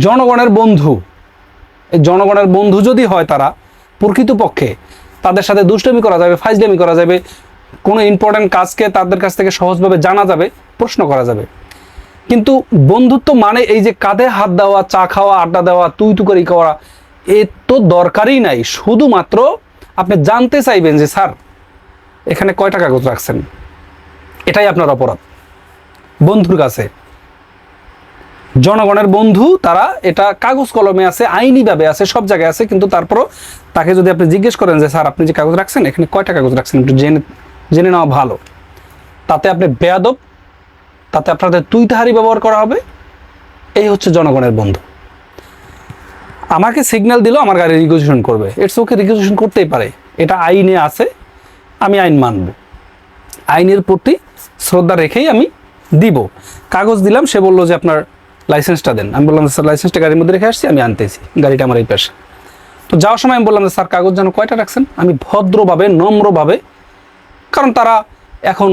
জনগণের বন্ধু। এই জনগণের বন্ধু যদি হয় তারা প্রকৃতপক্ষে তাদের সাথে দুষ্টমি করা যাবে, ফাইজলামি করা যাবে, কোনো ইম্পর্ট্যান্ট কাজকে তাদের কাছ থেকে সহজভাবে জানা যাবে, প্রশ্ন করা যাবে। কিন্তু বন্ধুত্ব মানে এই যে কাঁধে হাত দেওয়া, চা খাওয়া, আড্ডা দেওয়া, তুই তু করি এ তো দরকারই নাই। শুধুমাত্র আপনি জানতে চাইবেন যে, স্যার, এখানে কয়টা কাগজ রাখছেন? এটাই আপনার অপরাধ। বন্ধুর কাছে জনগণের বন্ধু, তারা এটা কাগজ কলমে আছে, আইনিভাবে আছে, সব জায়গায় আছে, কিন্তু তারপরও তাকে যদি আপনি জিজ্ঞেস করেন যে, স্যার, আপনি যে কাগজ রাখছেন, এখানে কয়টা কাগজ রাখছেন? একটু জেনে জেনে নেওয়া ভালো। তাতে আপনি বেয়াদব, তাতে আপনাদের তুই তাহারি ব্যবহার করা হবে। এই হচ্ছে জনগণের বন্ধু। আমাকে সিগন্যাল দিল, আমার গাড়ি রিকুইজিশন করবে। ইটস ওকে রিকুইজিশন করতেই পারে। এটা আইনে আছে, আমি আইন মানব। আইনের প্রতি শ্রদ্ধা রেখেই আমি দিব। কাগজ দিলাম, সে বলল যে, আপনার লাইসেন্সটা দেন। আমি বললাম স্যার লাইসেন্সটা গাড়ির মধ্যে রেখে আসছি, আমি আনতেছি। গাড়িটা আমার এই পাশে। তো যাওয়ার সময় আমি বললাম যে, স্যার, কাগজ যেন কয়টা রাখছেন? আমি ভদ্রভাবে, নম্রভাবে, কারণ তারা এখন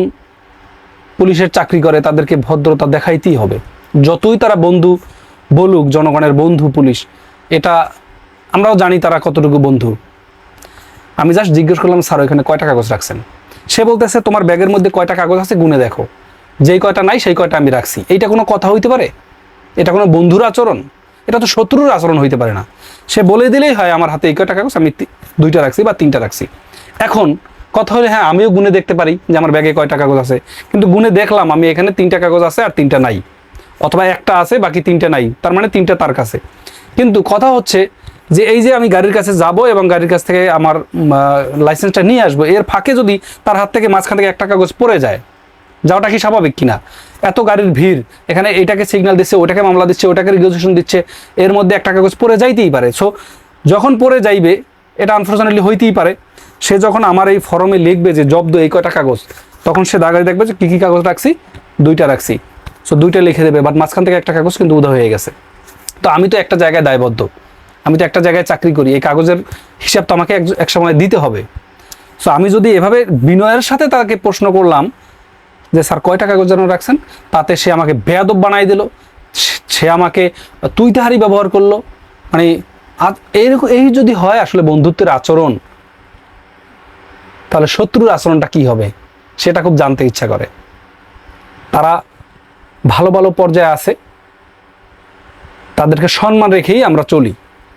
পুলিশের চাকরি করে, তাদেরকে ভদ্রতা দেখাইতেই হবে। যতই তারা বন্ধু বলুক, জনগণের বন্ধু পুলিশ, এটা আমরাও জানি তারা কতটুকু বন্ধু। আমি জাস্ট জিজ্ঞেস করলাম, স্যার, ওইখানে কয়টা কাগজ রাখছেন? সে বলতেছে, তোমার ব্যাগের মধ্যে কয়টা কাগজ আছে, গুনে দেখো। যেই কয়টা নাই, সেই কয়টা আমি রাখছি। এইটা কোনো কথা হইতে পারে? এটা কোনো বন্ধুর আচরণ? এটা তো শত্রুর আচরণ হইতে পারে না। সে বলে দিলেই হয়, আমার হাতে এই কয়টা কাগজ, আমি দুইটা রাখছি বা তিনটা রাখছি। এখন কথা হলে হ্যাঁ আমিও গুনে দেখতে পারি যে আমার ব্যাগে কয়টা কাগজ আছে। কিন্তু গুনে দেখলাম, আমি এখানে তিনটা কাগজ আছে আর তিনটা নাই। অথবা একটা আছে, বাকি তিনটা নাই। তার মানে তিনটা তার কাছে। কিন্তু কথা হচ্ছে যে এই যে আমি গাড়ির কাছে যাব এবং গাড়ির কাছ থেকে আমার লাইসেন্সটা নিয়ে আসব, এর ফাঁকে যদি তার হাত থেকে মাঝখান থেকে একটা কাগজ পড়ে যায় যাওয়াটা কি স্বাভাবিক কিনা? এত গাড়ির ভিড়, এখানে এটাকে সিগন্যাল দিচ্ছে ওটাকে মামলা দিচ্ছে ওটাকে রেগুলেশন দিচ্ছে, এর মধ্যে একটা কাগজ পড়ে যাইতেই পারে। সো যখন পড়ে যাইবে, এটা আনফর্চুনেটলি হইতেই পারে। সে যখন আমার এই ফর্মে লিখবে যে জব্দ এই কয়টা কাগজ, তখন সে দাগায় দেখবে যে কী কী কাগজ রাখছি, দুইটা রাখছি। সো দুইটা লিখে দেবে বাট মাঝখান থেকে একটা কাগজ কিন্তু উদা হয়ে গেছে। তো আমি তো একটা জায়গায় দায়বদ্ধ। আমি তো একটা জায়গায় চাকরি করি, এই কাগজের হিসাব তো আমাকে এক সময় দিতে হবে। সো আমি যদি এভাবে বিনয়ের সাথে তাকে প্রশ্ন করলাম যে, স্যার কয়টা কাগজ যেন রাখছেন? তাতে সে আমাকে বেয়াদব বানাই দিল। সে- আমাকে তুই তাহারি ব্যবহার করল। মানে এইরকম, এই যদি হয় আসলে বন্ধুত্বের আচরণ, তাহলে শত্রুর আচরণটা কি হবে? সেটা খুব জানতে ইচ্ছা করে। তারা ভালো ভালো পর্যায়ে আছে। তাদেরকে সম্মান রেখেই আমরা চলি।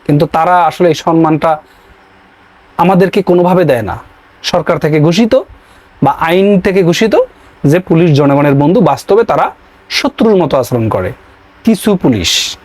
কিন্তু তারা আসলে এই সম্মানটা আমাদেরকে কোনোভাবে দেয় না। সরকার থেকে ঘোষিত বা আইন থেকে ঘোষিত যে পুলিশ জনগণের বন্ধু বাস্তবে তারা শত্রুর মতো আচরণ করে। কিছু পুলিশ।